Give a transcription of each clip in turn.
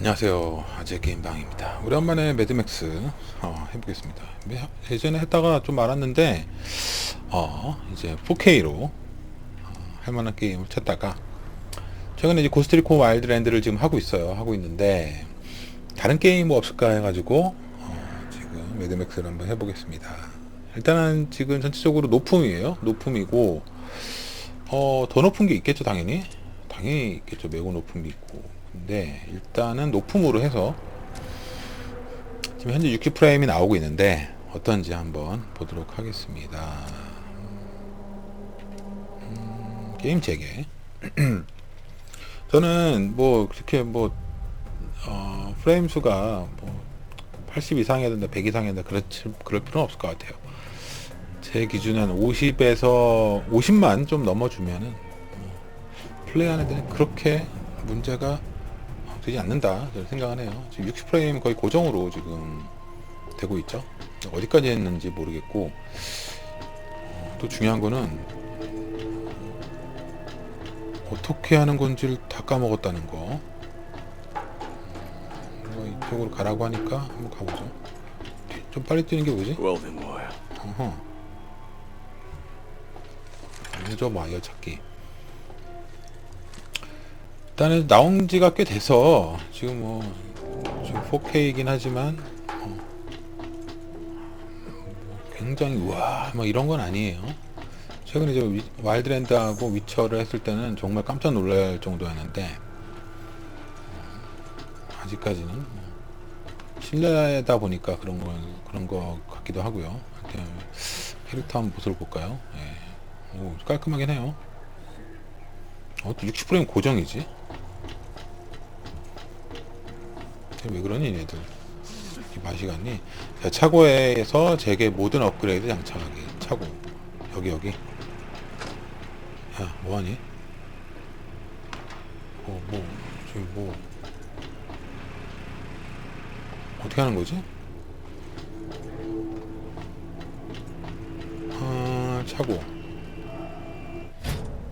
안녕하세요. 아재 게임방입니다. 오랜만에 매드맥스 어, 해보겠습니다. 매- 예전에 했다가 좀 말았는데 어, 이제 4K로 어, 할 만한 게임을 찾다가 최근에 이제 고스트리코 와일드랜드를 지금 하고 있어요. 하고 있는데 다른 게임 뭐 없을까 해가지고 어, 지금 매드맥스를 한번 해보겠습니다. 일단은 지금 전체적으로 높음이에요. 높음이고 어, 더 높은 게 있겠죠, 당연히. 당연히 있겠죠. 매우 높은 게 있고. 근데 일단은 높음으로 해서 지금 현재 60프레임이 나오고 있는데 어떤지 한번 보도록 하겠습니다. 음, 게임 재개. 저는 뭐 그렇게 뭐 어, 프레임 수가 뭐 80 이상해야 된다, 100 이상해야 된다, 그렇지, 그럴 필요는 없을 것 같아요. 제 기준은 50에서 50만 좀 넘어주면은 어, 플레이하는 데는 그렇게 문제가 어, 되지 않는다 생각하네요. 지금 60프레임 거의 고정으로 지금 되고 있죠. 어디까지 했는지 모르겠고 어, 또 중요한 거는 어떻게 하는 건지를 다 까먹었다는 거. 음, 뭐 이쪽으로 가라고 하니까 한번 가보죠. 좀 빨리 뛰는 게 뭐지? 어허. 유저 와이어 찾기. 일단은 나온 지가 꽤 돼서 지금 뭐 지금 4K이긴 하지만 어, 뭐 굉장히 우와 뭐 이런 건 아니에요. 최근에 저 위- 와일드랜드하고 위쳐를 했을 때는 정말 깜짝 놀랄 정도였는데 어, 아직까지는 뭐 실내다 보니까 그런 건 그런 거 같기도 하고요. 캐릭터 한번 모습을 볼까요? 예. 오, 깔끔하긴 해요. 어, 또 60프레임 고정이지? 왜 그러니, 얘들? 갔니? 자, 차고에서 제게 모든 업그레이드 장착하기. 차고. 여기, 여기. 야, 뭐하니? 뭐, 뭐, 지금 뭐. 어떻게 하는 거지? 아, 차고.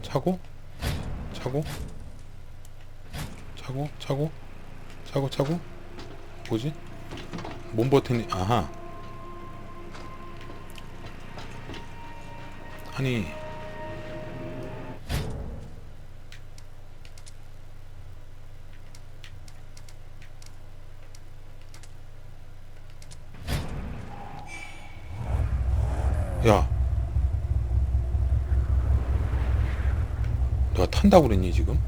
차고? 차고? 차고? 차고? 차고? 차고? 뭐지? 몸 버튼이, 아하. 아니. 탄다고 그랬니 지금?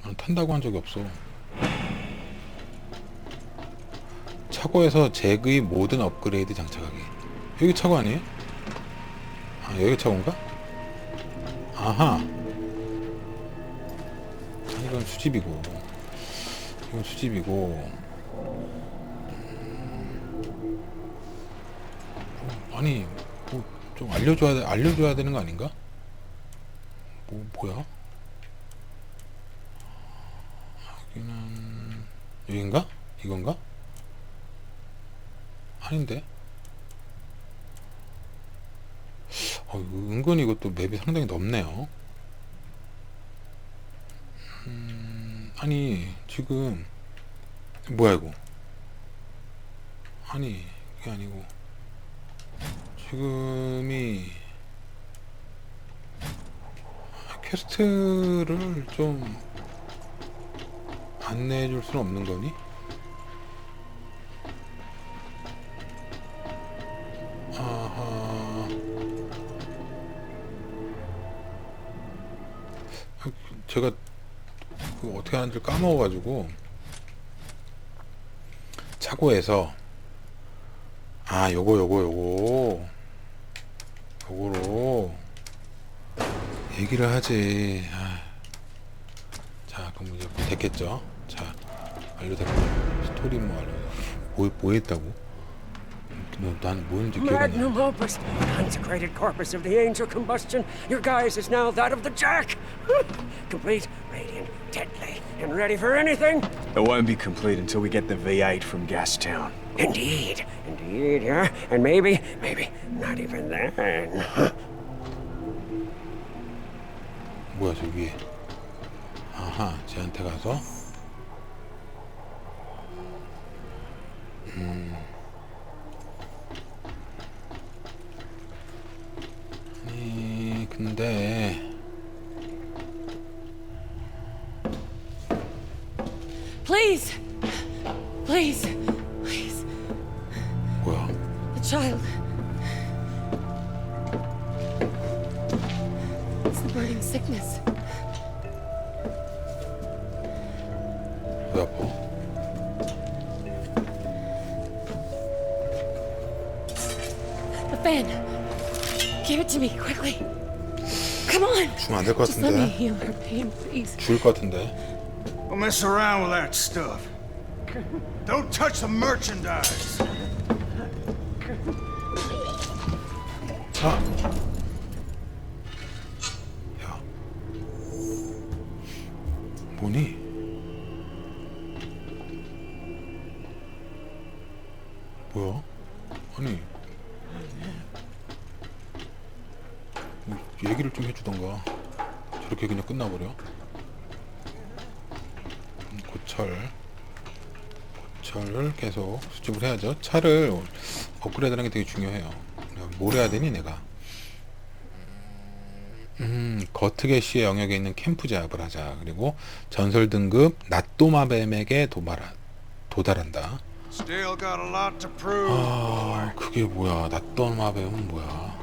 난 탄다고 한 적이 없어. 차고에서 잭의 모든 업그레이드 장착하기. 여기 차고 아니에요? 아 여기 차고인가? 아하. 이건 수집이고. 이건 수집이고. 아니 뭐 좀 알려줘야 돼- 알려줘야 되는 거 아닌가? 뭐 뭐야? 여기는 여긴가? 이건가? 아닌데? 어, 은근히 이것도 맵이 상당히 넓네요. 음, 아니 지금 뭐야 이거? 아니 이게 아니고. 지금이 퀘스트를 좀 안내해 줄 수는 없는 거니? 아하. 아, 제가 그 어떻게 하는지 까먹어가지고 차고에서 아 요거 요거 요거 요거로 얘기를 하지 아. 자 그럼 이제 뭐 됐겠죠 자 알려드릴게 스토리 뭐 알려 뭐, 뭐 했다고 뭐난 뭐였는지 기억 안 나. Magnum opus, consecrated corpus of the angel combustion. Your guise is now that of the Jack. Complete, radiant, deadly, and ready for anything. It won't be complete until we get the V8 from Gastown. Indeed, indeed, yeah. And maybe, maybe not even then. 뭐야 저 위에 아하 쟤한테 가서 음 아니 근데 Please! Please! Please! 뭐야 The child. burning sickness. 왜 아파 The fan. Give it to me quickly. Come on. 주면 안 될 것 Just let me 같은데 heal her pain, please. 죽을 것 같은데 Don't mess around with that stuff. Don't touch the merchandise. 자. 저렇게 그냥 끝나버려? 음, 고철. 고철을 계속 수집을 해야죠. 차를 업그레이드 하는 게 되게 중요해요. 뭘 해야 되니 내가? 음, 거트게시의 영역에 있는 캠프 제압을 하자. 그리고 전설 등급 낫도마뱀에게 도발하, 도달한다. 아, 그게 뭐야? 낫도마뱀은 뭐야?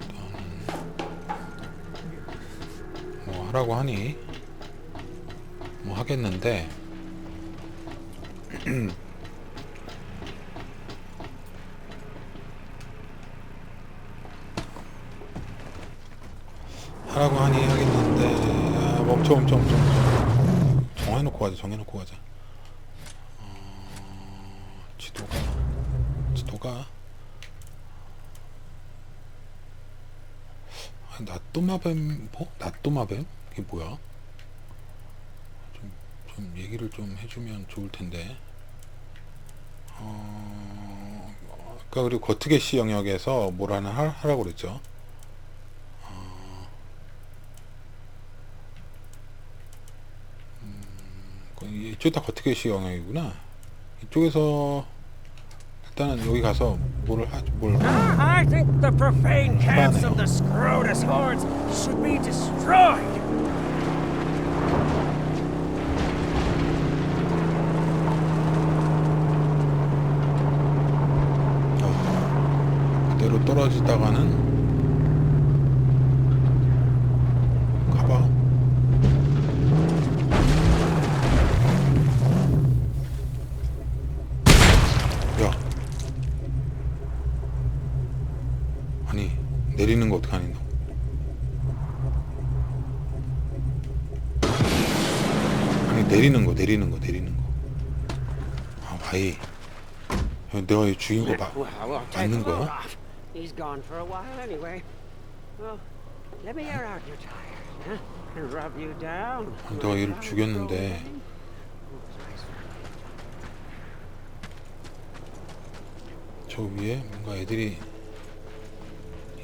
일단 뭐 하라고 하니? 뭐 하겠는데 하라고 하니 하겠는데 아, 멈춰 멈춰 멈춰 정해놓고 가자 정해놓고 가자 어, 지도가 지도가 아니 낫도마뱀 뭐? 낫도마뱀? 이게 뭐야? 좀, 좀 얘기를 좀 해주면 좋을 텐데 어, 아까 그리고 거트게시 영역에서 뭘 하나 하- 하라고 그랬죠 그 이쪽 다 거트게시 영역이구나. 이쪽에서 일단은 여기 가서 뭐를 하, 뭘 Ah, I think the profane camps Funny. of the Scrotus hordes should be destroyed. 어, 그대로 떨어지다가는 죽인 거 봐. 맞는 거야? off. He's gone for a while anyway. Well, let me air out your tires, huh? And rub you down. 아, 내가 얘를 죽였는데 저 위에 뭔가 애들이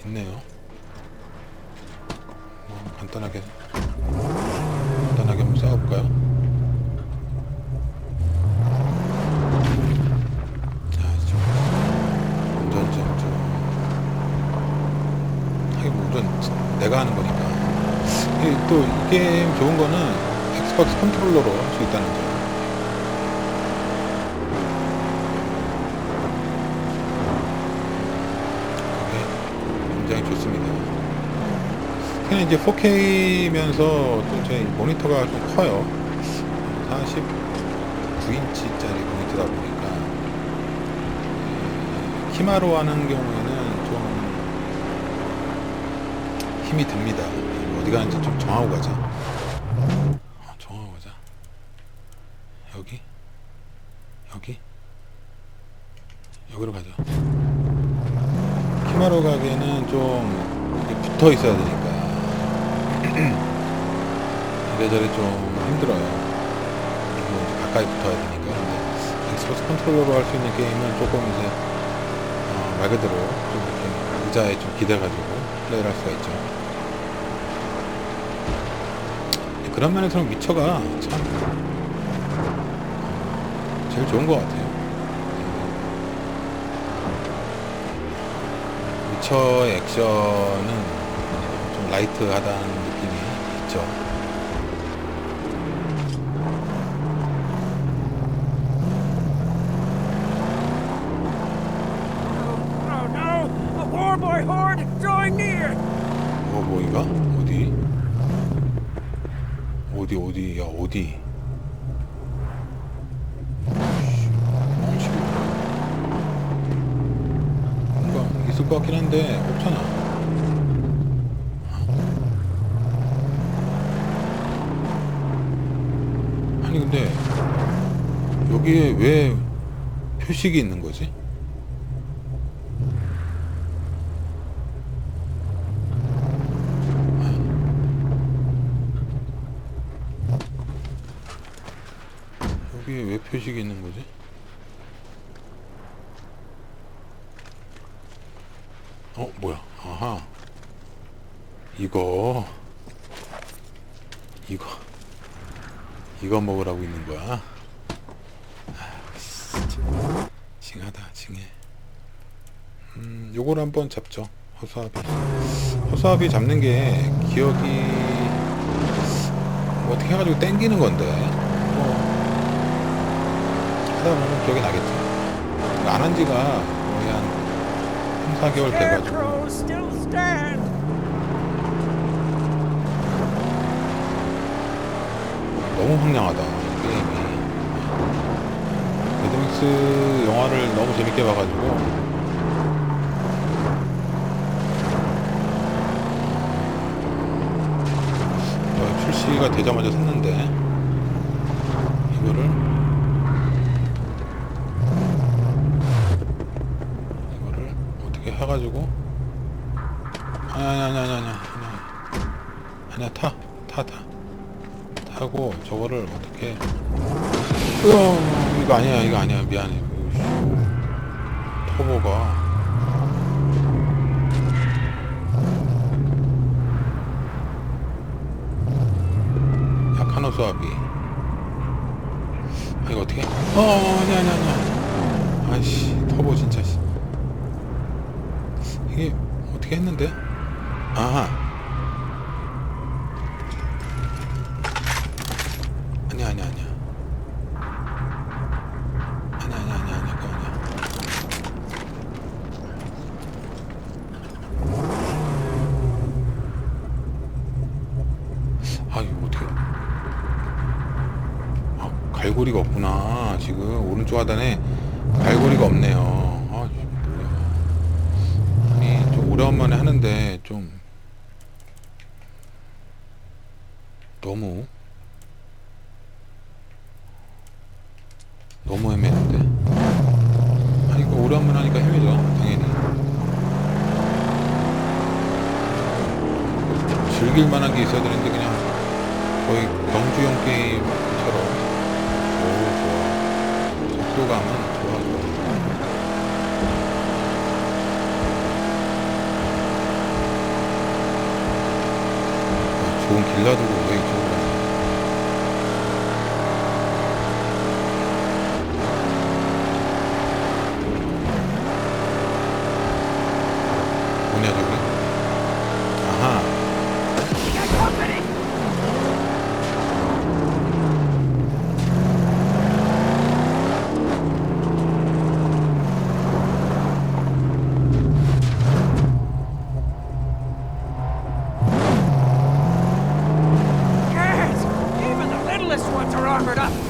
있네요. 뭐 간단하게 간단하게 한번 싸워볼까요? 자, 지금 운전 좀 좀. 하긴 뭐 운전 내가 하는 거니까. 또 이 게임 좋은 거는 엑스박스 컨트롤러로 할 수 있다는 점. 그게 굉장히 좋습니다. 특히 이제 4K면서 또제 모니터가 좀 커요. 49인치짜리 모니터다 보니까 에, 키마로 하는 경우에는 좀 힘이 듭니다. 어디 가는지 좀 정하고 가자. 어, 정하고 가자. 여기? 여기? 여기로 가자. 키마로 가기에는 좀 붙어 있어야 되니까. 이래저래 좀 힘들어요. 가까이 붙어야 되니까. 근데 엑스박스 컨트롤러로 할 수 있는 게임은 조금 이제 어, 말 그대로 좀 이렇게 의자에 좀 기대가지고 플레이를 할 수가 있죠. 그런 면에서는 위쳐가 참 제일 좋은 것 같아요. 위쳐의 액션은 좀 라이트하다는 느낌이 있죠. Oh no! A warboy horde drawing near! 뭐 뭐이가 어디 어디 어디 야 어디 씨, 뭔가 한데 없잖아 아니 근데 여기에 왜 표식이 있는 거지? 여기에 왜 표식이 있는 거지? 어, 뭐야? 아하. 이거. 이거. 이거 먹으라고 있는 거야? 아. 징하다, 징해. 음, 요걸 한번 잡죠. 허수아비. 허수아비 잡는 게 기억이 뭐 어떻게 해가지고 땡기는 건데. 뭐 하다 보면 기억이 나겠죠. 안 한 지가 거의 한 3, 4개월 돼가지고 너무 황량하다 게임이. 매드맥스 영화를 너무 재밌게 봐가지고 어, 출시가 되자마자 샀는데 이거를 이거를 어떻게 해가지고 아니 아니 아니 아니 아니 아니 아니야 타 타, 타. 타고 저거를 어떻게 으어, 이거 아니야 이거 아니야 미안해. 터보가. 약한 호수아비 아 이거 어떻게 어 아니야 아니야 아니야. 아이씨 터보 진짜 씨. 이게 어떻게 했는데 아하 아니야 아니야 아니야 아니야 아니야 아니야 아니야 그거 아니야 아 이거 어떻게 아 갈고리가 없구나 지금 오른쪽 하단에 갈고리가 없네요 아 이게 뭐야 아니 좀 오래간만에 하는데 좀 너무 너무 헤매는데 아 이거 오래간만에 하니까 헤매죠 당연히. 즐길 만한 게 있어야 되는데 그냥 거의 경주용 게임처럼. 오 좋아. 속도감은 좋아. 좋은 길라 두고 to Robert up.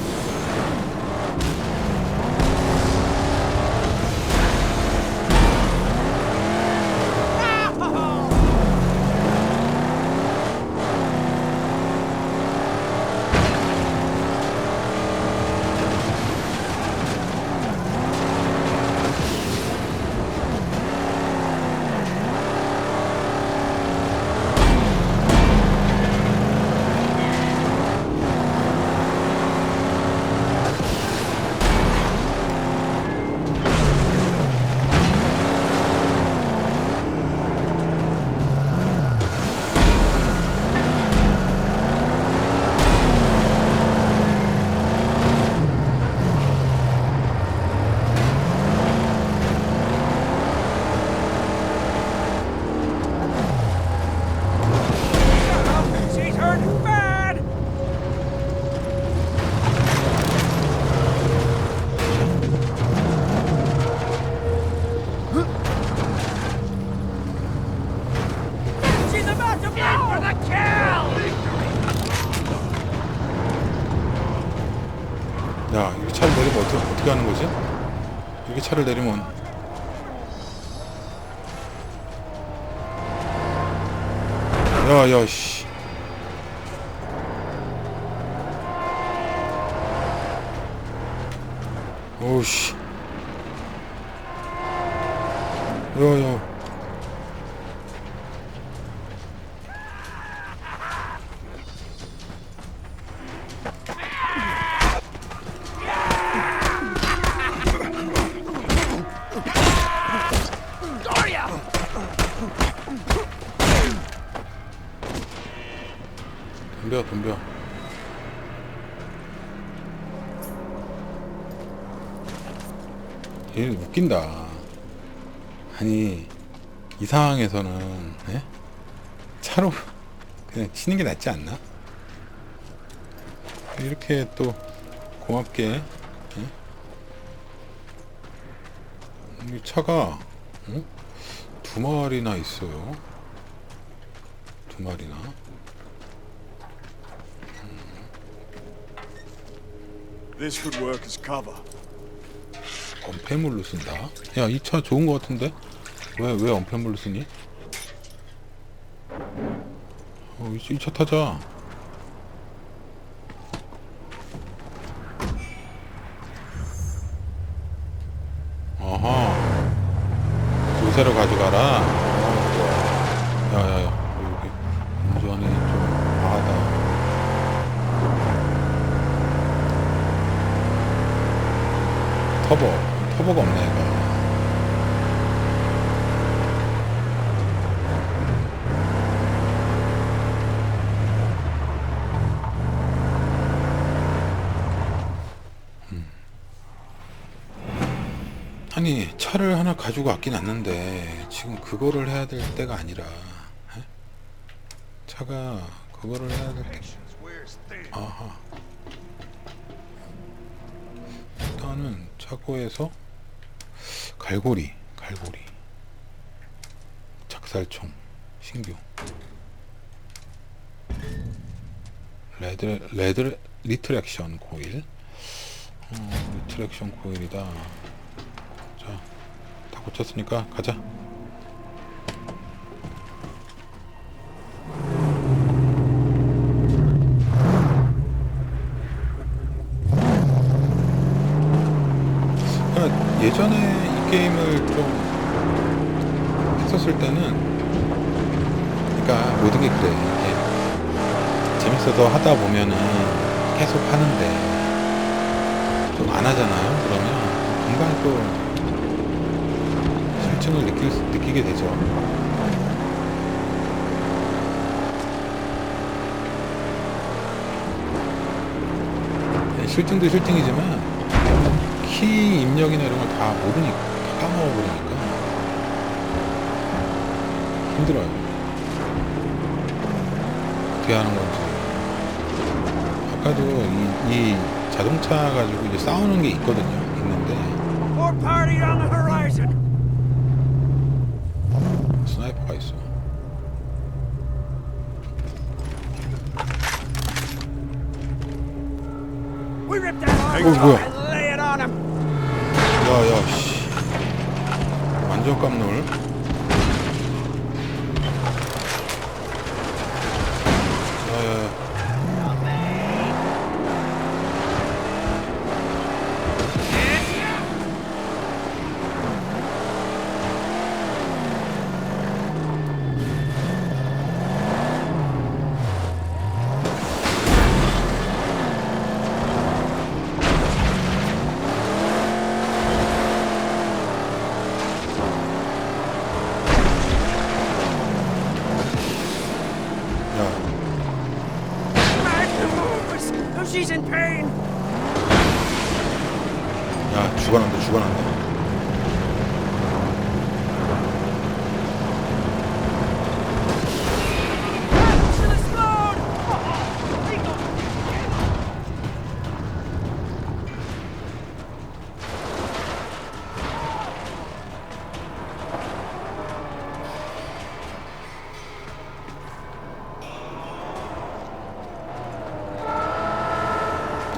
차를 내리면. 덤벼, 덤벼. 얘 웃긴다. 아니, 이 상황에서는, 예? 차로 그냥 치는 게 낫지 않나? 이렇게 또 고맙게, 예? 이 차가, 어? 두 마리나 있어요. 두 마리나. This could work as cover. 언패물로 쓴다. 야, 이 차 좋은 거 같은데? 왜, 왜 언패물로 쓰니? 어, 이 차 타자. 어허. 요새로 가져가라. 어, 좋아. 야, 야, 야. 여기 운전이 좀 과하다. 터보. 터보가 없네, 얘가. 음. 아니 차를 하나 가지고 왔긴 왔는데 지금 그거를 해야 될 때가 아니라 에? 차가 그거를 해야 될 때. 아하. 일단은 차고에서 갈고리, 갈고리, 작살총, 신규, 레드, 레드 리트렉션 코일, 어, 리트렉션 코일이다. 고쳤으니까 가자. 예전에 이 게임을 좀 했었을 때는 그러니까 모든 게 그래 재밌어서 하다 보면은 계속 하는데 좀 안 하잖아요 그러면 금방 또 실증을 느낄, 수- 느끼게 되죠. 네, 실증도 실증이지만 키 입력이나 이런 걸 다 모르니까 다 까먹어버리니까 힘들어요. 어떻게 하는 건지. 아까도 이, 이 자동차 가지고 이제 싸우는 게 있거든요. 있는데 스나이퍼가 있어 We rip that arm Oh, off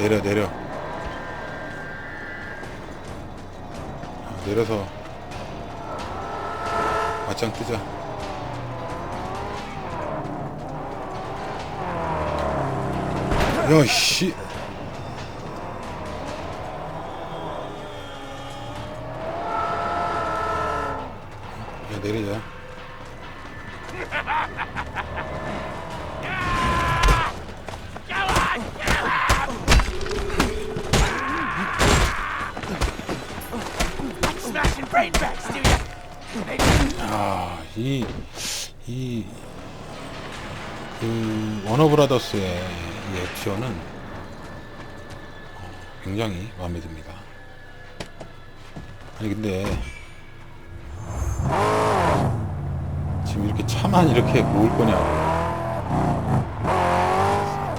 내려 내려. 아, 내려서 맞짱 뜨자. 야씨. 야 내리자 이, 이, 그, 워너브라더스의 이 액션은 어, 굉장히 마음에 듭니다. 아니, 근데, 지금 이렇게 차만 이렇게 모을 거냐고.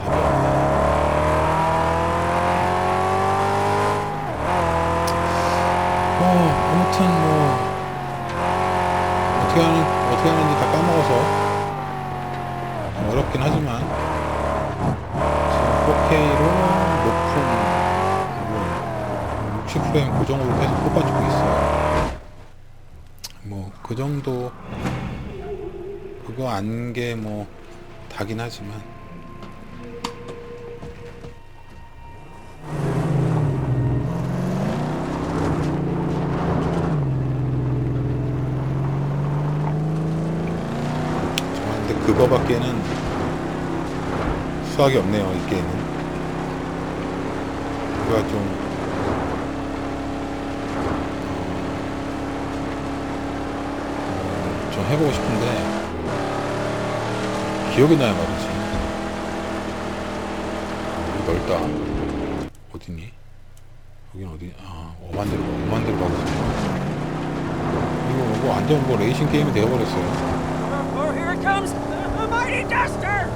답이 없네. 어, 아무튼 뭐, 어떻게 하는 어떻게 하는지 다 까먹어서 좀 어렵긴 하지만 지금 4K로 높은 60 프레임 고정으로 계속 뽑아주고 있어요. 뭐 그 정도 그거 안 게 뭐 다긴 하지만 정말 근데 그거밖에는 수학이 없네요 이 게임은 우리가 좀 어, 좀 해보고 싶은데 기억이 나야 말이지 어, 넓다 어디니? 여긴 어디? 아 오만 대로 오만 대로 가고 있어 이거 뭐 완전 뭐 레이싱 게임이 되어버렸어요 Oh, Duster!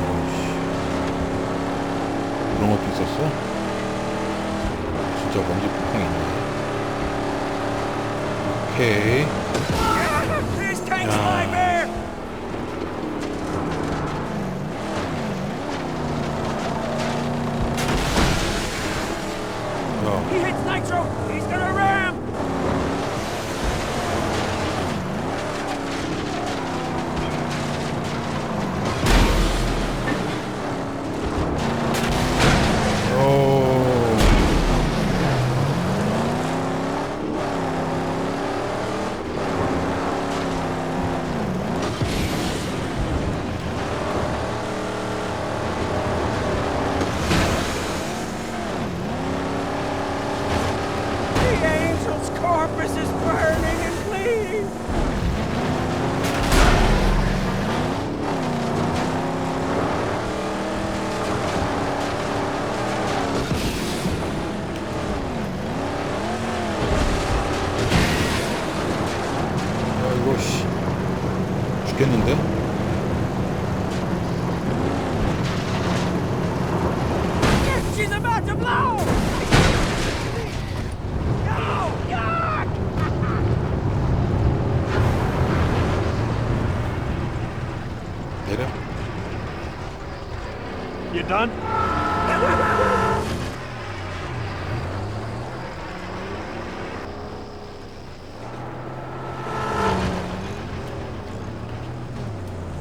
어이씨. 그런 것도 있었어? 진짜 먼지 폭풍 있네. Okay. Yeah, You done?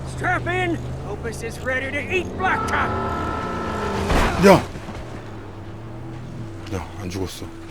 Strap in! Opus is ready to eat blacktop! 야! 야, 안 죽었어.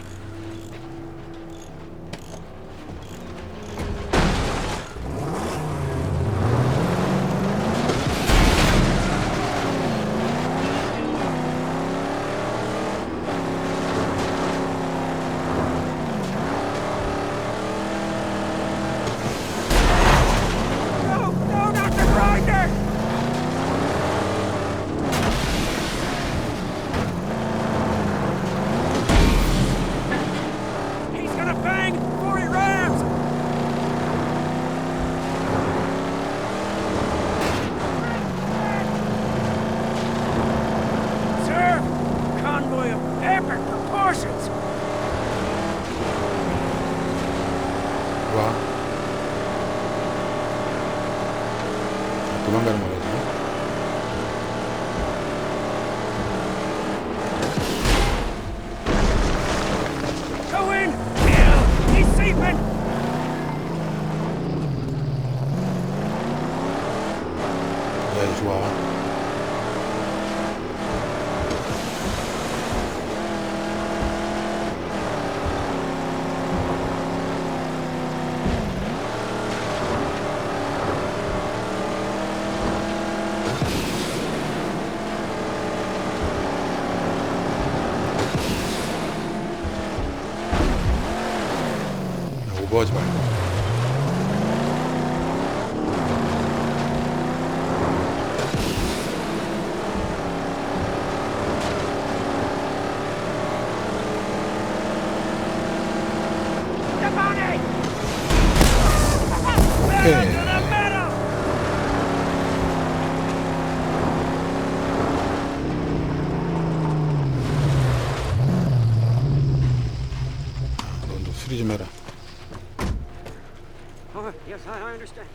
I understand.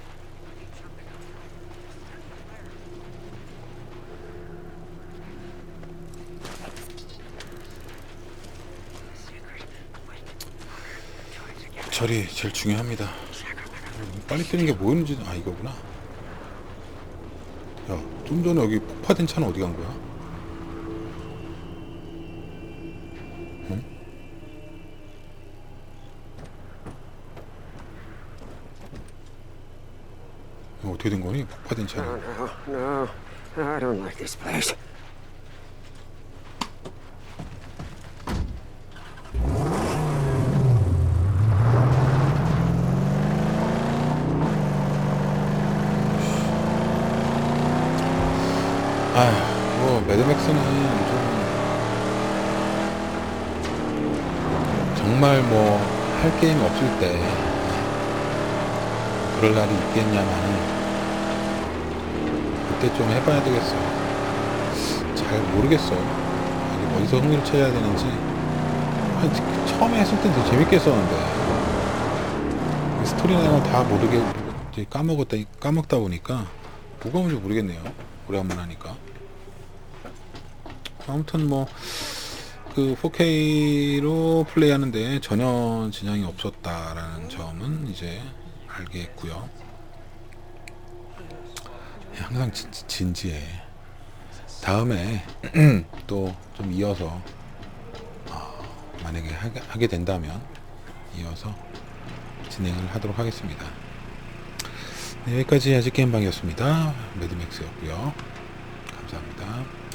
절이 제일 중요합니다. 빨리 뛰는 게 뭐였는지 아 이거구나. 야, 좀 전에 여기 폭파된 차는 어디 간 거야? 응? 이거 어떻게 된 폭파된 No, no, no. I don't like this place. 아휴, 뭐 매드맥스는 좀 정말 뭐 할 게임 없을 때 그럴 날이 있겠냐마는 그때 좀 해봐야 되겠어. 잘 모르겠어. 아직 어디서 흥미를 찾아야 되는지. 아니, 그 처음에 했을 땐 더 재밌게 했었는데 스토리 내용을 다 모르게 까먹었다 까먹다 보니까 뭐가 뭔지 모르겠네요. 오래간만 하니까. 아무튼 뭐 그 4K로 플레이하는데 전혀 지장이 없었다라는 점은 이제 알겠고요. 항상 진, 진지해. 다음에 또 좀 이어서 어, 만약에 하게, 하게 된다면 이어서 진행을 하도록 하겠습니다. 네, 여기까지 아직 게임방이었습니다. 매드맥스였고요. 감사합니다.